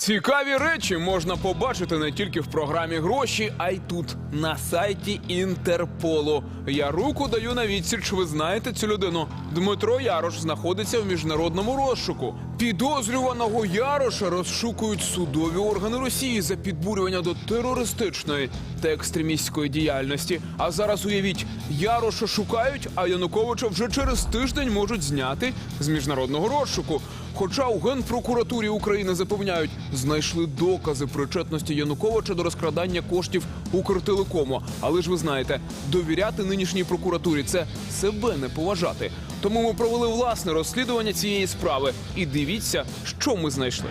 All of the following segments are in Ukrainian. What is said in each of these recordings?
Цікаві речі можна побачити не тільки в програмі гроші, а й тут на сайті Інтерполу. Я руку даю на відсіч. Ви знаєте цю людину. Дмитро Ярош знаходиться в міжнародному розшуку. Підозрюваного Яроша розшукують судові органи Росії за підбурювання до терористичної та екстремістської діяльності. А зараз уявіть, Яроша шукають, а Януковича вже через тиждень можуть зняти з міжнародного розшуку. Хоча у генпрокуратурі України запевняють, знайшли докази причетності Януковича до розкрадання коштів Укртелекому. Але ж ви знаєте, довіряти нинішній прокуратурі це себе не поважати. Тому ми провели власне розслідування цієї справи. І дивіться, що ми знайшли.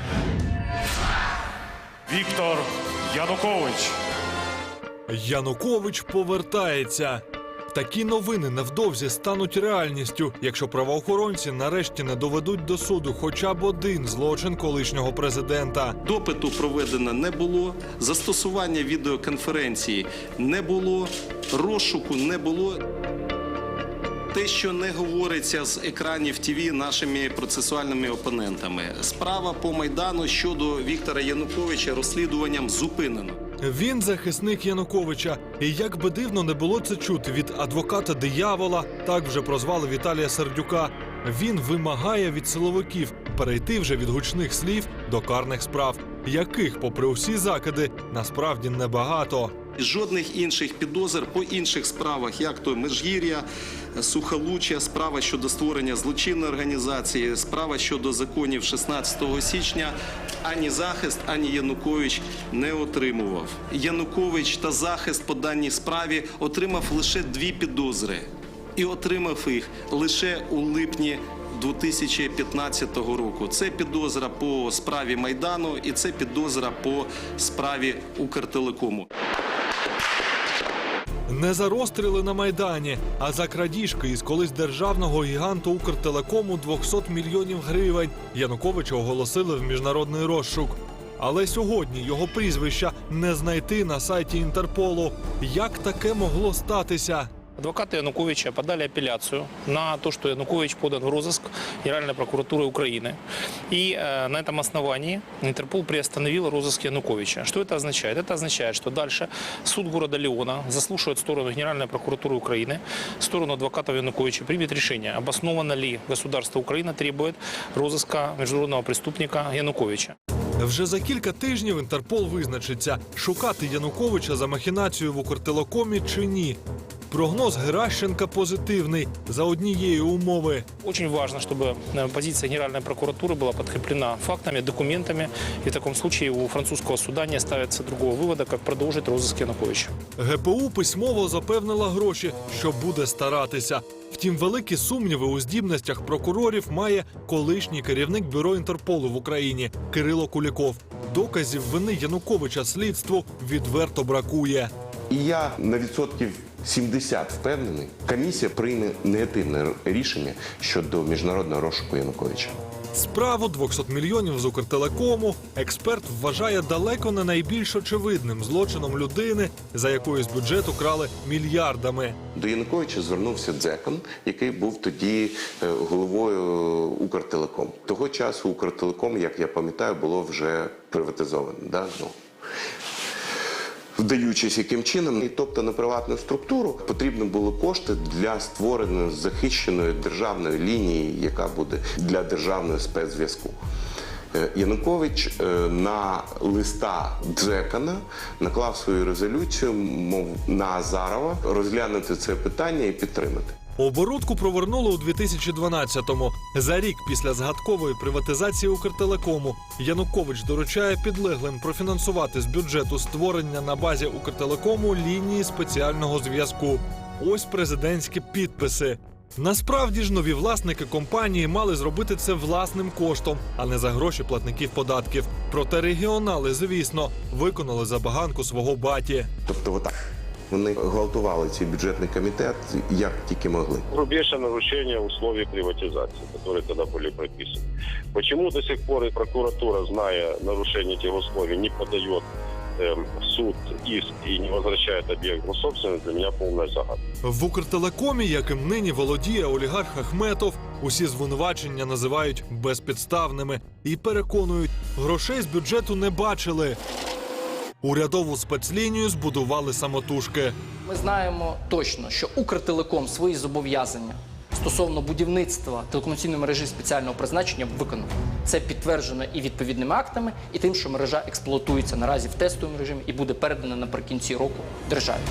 Віктор Янукович. Янукович повертається. Такі новини невдовзі стануть реальністю, якщо правоохоронці нарешті не доведуть до суду хоча б один злочин колишнього президента. Допиту проведено не було, застосування відеоконференції не було, розшуку не було. Те, що не говориться з екранів ТВ нашими процесуальними опонентами. Справа по майдану щодо Віктора Януковича розслідуванням зупинено. Він захисник Януковича. І як би дивно не було це чути від адвоката диявола, так вже прозвали Віталія Сердюка. Він вимагає від силовиків перейти вже від гучних слів до карних справ, яких, попри усі закиди, насправді небагато. Жодних інших підозр по інших справах, як то Межгір'я, Сухолуччя, справа щодо створення злочинної організації, справа щодо законів 16 січня. Ані захист, ані Янукович не отримував. Янукович та захист по даній справі отримав лише дві підозри, і отримав їх лише у липні 2015 року. Це підозра по справі Майдану і це підозра по справі Укртелекому. Не за розстріли на майдані, а за крадіжки із колись державного гіганту Укртелекому 200 мільйонів гривень. Януковича оголосили в міжнародний розшук. Але сьогодні його прізвища не знайти на сайті Інтерполу. Як таке могло статися? Адвокаты Януковича подали апелляцию на то, что Янукович подан в розыск Генеральной прокуратуры Украины. И э, на этом основании Интерпол приостановил розыск Януковича. Что это означает? Это означает, что дальше суд города Леона заслушает сторону Генеральной прокуратуры Украины, сторону адвокатов Януковича, примет решение, обоснованно ли государство Украина требует розыска международного преступника Януковича. Вже за кілька тижнів Інтерпол визначиться, шукати Януковича за махінацію в Укртелекомі чи ні. Прогноз Геращенка позитивний за однієї умови. Очень важно, чтобы э, позиция Генеральной прокуратуры была подкреплена фактами, документами. И в таком случае у французского суда не ставится другого вывода, как продолжить розыск Януковича. ГПУ письмово запевнила гроші, що буде старатися. Втім, великі сумніви у здібностях прокурорів має колишній керівник бюро Інтерполу в Україні Кирило Куліков. Доказів вини Януковича слідству відверто бракує. І я на відсотків 70 впевнений, комісія прийме негативне рішення щодо міжнародного розшуку Януковича. Справу 200 мільйонів з Укртелекому експерт вважає далеко не найбільш очевидним злочином людини, за якою з бюджету крали мільярдами. До Януковича звернувся Дзекон, який був тоді е, головою Укртелеком. Того часу Укртелеком, як я пам'ятаю, було вже приватизовано. Да? Вдаючись яким чином, і тобто на приватну структуру потрібно були кошти для створення захищеної державної лінії, яка буде для державного спецзв'язку. Е, Янукович е, на листа Джекана наклав свою резолюцію, мов на Азарова розглянути це питання і підтримати. Оборудку провернули у 2012-му. За рік після згадкової приватизації Укртелекому Янукович доручає підлеглим профінансувати з бюджету створення на базі Укртелекому лінії спеціального зв'язку. Ось президентські підписи. Насправді ж нові власники компанії мали зробити це власним коштом, а не за гроші платників податків. Проте регіонали, звісно, виконали забаганку свого баті. Тобто, отак вони гвалтували цей бюджетний комітет як тільки могли. грубейшее нарушение условий приватизации, которые тогда были прописаны. Почему до сих пор и прокуратура, зная нарушение этих условий, не подает эм, суд иск и не возвращает объект в госсобственность, для меня полная загадка. В Укртелекомі, яким нині володіє олігарх Ахметов, усі звинувачення називають безпідставними і переконують, грошей з бюджету не бачили. Урядову спецлінію збудували самотужки. Ми знаємо точно, що Укртелеком свої зобов'язання стосовно будівництва телекомунікаційної мережі спеціального призначення виконав. Це підтверджено і відповідними актами, і тим, що мережа експлуатується наразі в тестовому режимі і буде передана наприкінці року державі.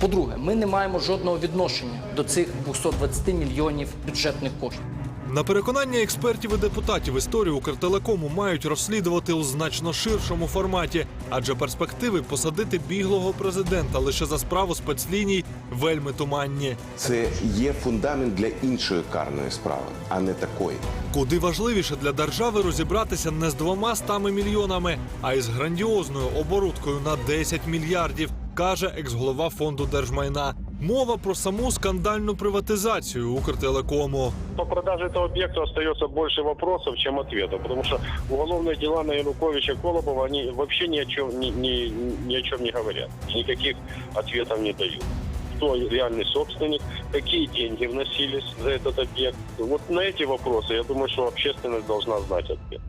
По-друге, ми не маємо жодного відношення до цих 220 мільйонів бюджетних коштів. На переконання експертів і депутатів історію Укртелекому мають розслідувати у значно ширшому форматі, адже перспективи посадити біглого президента лише за справу спецліній вельми туманні. Це є фундамент для іншої карної справи, а не такої. Куди важливіше для держави розібратися не з двома стами мільйонами, а із грандіозною оборудкою на 10 мільярдів, каже екс-голова фонду держмайна. Мова про саму скандальну приватизацію Укртелекому. По продаже этого объекта остается больше вопросов, чем ответов, потому что уголовные дела на Януковича и Колобова, они вообще ни о чем, ни, ни, ни о чем не говорят, никаких ответов не дают. Кто реальный собственник, какие деньги вносились за этот объект. Вот на эти вопросы, я думаю, что общественность должна знать ответ.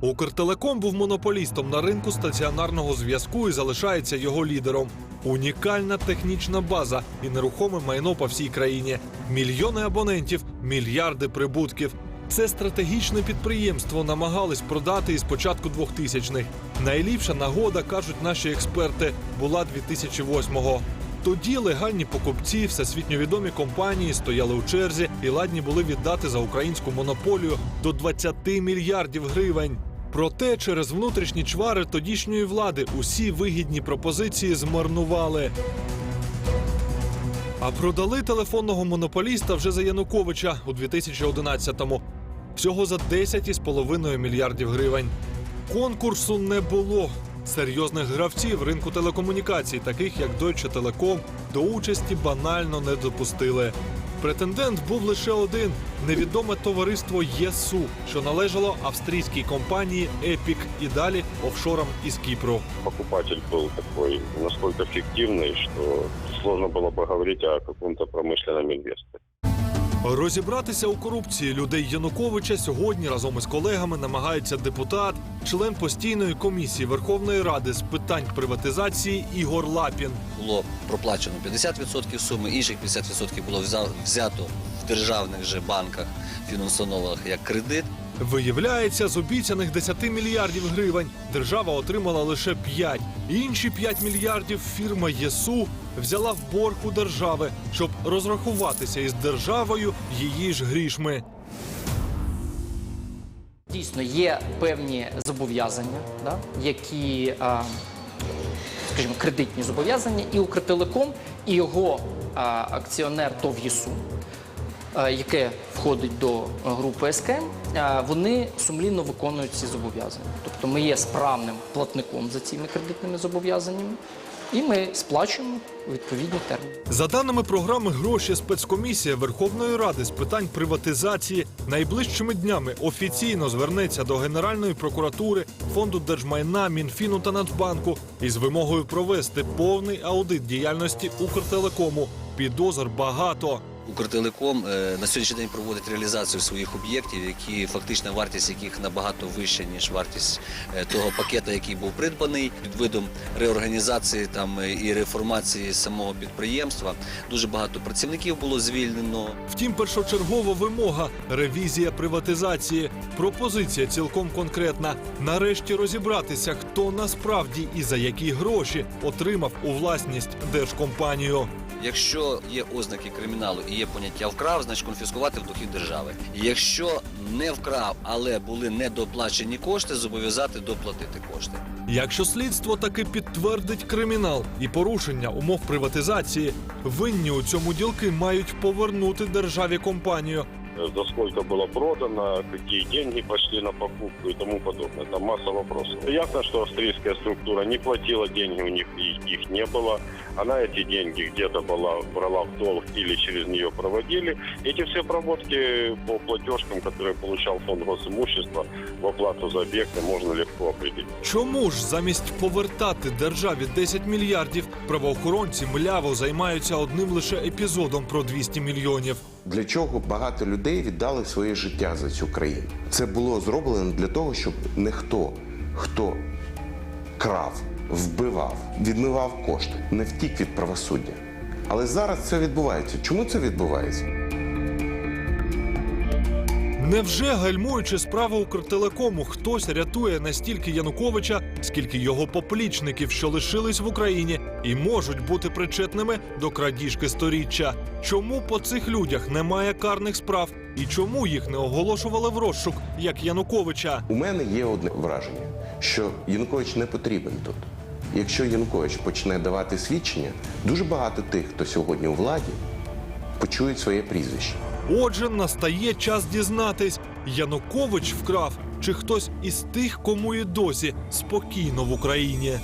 Укртелеком був монополістом на ринку стаціонарного зв'язку і залишається його лідером. Унікальна технічна база і нерухоме майно по всій країні. Мільйони абонентів, мільярди прибутків. Це стратегічне підприємство намагались продати із початку 2000-х. Найліпша нагода, кажуть наші експерти, була 2008-го. Тоді легальні покупці, всесвітньо відомі компанії стояли у черзі і ладні були віддати за українську монополію до 20 мільярдів гривень. Проте через внутрішні чвари тодішньої влади усі вигідні пропозиції змарнували. А продали телефонного монополіста вже за Януковича у 2011-му. Всього за 10,5 мільярдів гривень. Конкурсу не було Серйозних гравців ринку телекомунікацій, таких як Deutsche Telekom, до участі банально не допустили. Претендент був лише один невідоме товариство ЄСУ, що належало австрійській компанії Epic і далі офшорам із Кіпру. Покупатель был такой настолько фиктивный, что сложно было бы говорить о каком-то промышленном инвесторе. Розібратися у корупції людей Януковича сьогодні разом із колегами намагається депутат, член постійної комісії Верховної Ради з питань приватизації Ігор Лапін. було проплачено 50% суми, інших 50% було взя- взято в державних же банках, фінустановах як кредит. Виявляється, з обіцяних 10 мільярдів гривень держава отримала лише 5. Інші 5 мільярдів фірма ЄСУ взяла в борг у держави, щоб розрахуватися із державою її ж грішми. Дійсно, є певні зобов'язання, да, які, а, скажімо, кредитні зобов'язання, і Укртелеком, і його а, акціонер ТОВ ЄСУ, яке входить до групи СКМ, а, вони сумлінно виконують ці зобов'язання. Тобто ми є справним платником за цими кредитними зобов'язаннями, і ми сплачуємо відповідні терміни. За даними програми гроші спецкомісія Верховної Ради з питань приватизації найближчими днями офіційно звернеться до Генеральної прокуратури, фонду держмайна, Мінфіну та Нацбанку із вимогою провести повний аудит діяльності Укртелекому. Підозр багато. Укртелеком е, на сьогоднішній день проводить реалізацію своїх об'єктів, які фактична вартість яких набагато вища ніж вартість е, того пакета, який був придбаний під видом реорганізації там е, і реформації самого підприємства. Дуже багато працівників було звільнено. Втім, першочергова вимога ревізія приватизації. Пропозиція цілком конкретна. Нарешті розібратися, хто насправді і за які гроші отримав у власність держкомпанію. Якщо є ознаки криміналу і є поняття вкрав, значить конфіскувати в дохід держави. Якщо не вкрав, але були недоплачені кошти, зобов'язати доплатити кошти. Якщо слідство таки підтвердить кримінал і порушення умов приватизації, винні у цьому ділки мають повернути державі компанію э, за сколько было продано, какие деньги пошли на покупку и тому подобное. Там масса вопросов. Ясно, что австрийская структура не платила деньги, у них и- их не было. Она эти деньги где-то была, брала в долг или через нее проводили. Эти все проводки по платежкам, которые получал фонд госимущества в оплату за объекты, можно легко определить. Чому ж замість повертати державі 10 мільярдів правоохоронці мляво займаються одним лише епізодом про 200 мільйонів? Для чого багато людей віддали своє життя за цю країну? Це було зроблено для того, щоб не хто, хто крав, вбивав, відмивав кошти, не втік від правосуддя. Але зараз це відбувається. Чому це відбувається? Невже гальмуючи справу Укртелекому, хтось рятує не стільки Януковича, скільки його поплічників, що лишились в Україні і можуть бути причетними до крадіжки сторіччя? Чому по цих людях немає карних справ і чому їх не оголошували в розшук, як Януковича? У мене є одне враження, що Янукович не потрібен тут. Якщо Янукович почне давати свідчення, дуже багато тих, хто сьогодні у владі, почують своє прізвище. Отже, настає час дізнатись, Янукович вкрав чи хтось із тих, кому і досі спокійно в Україні.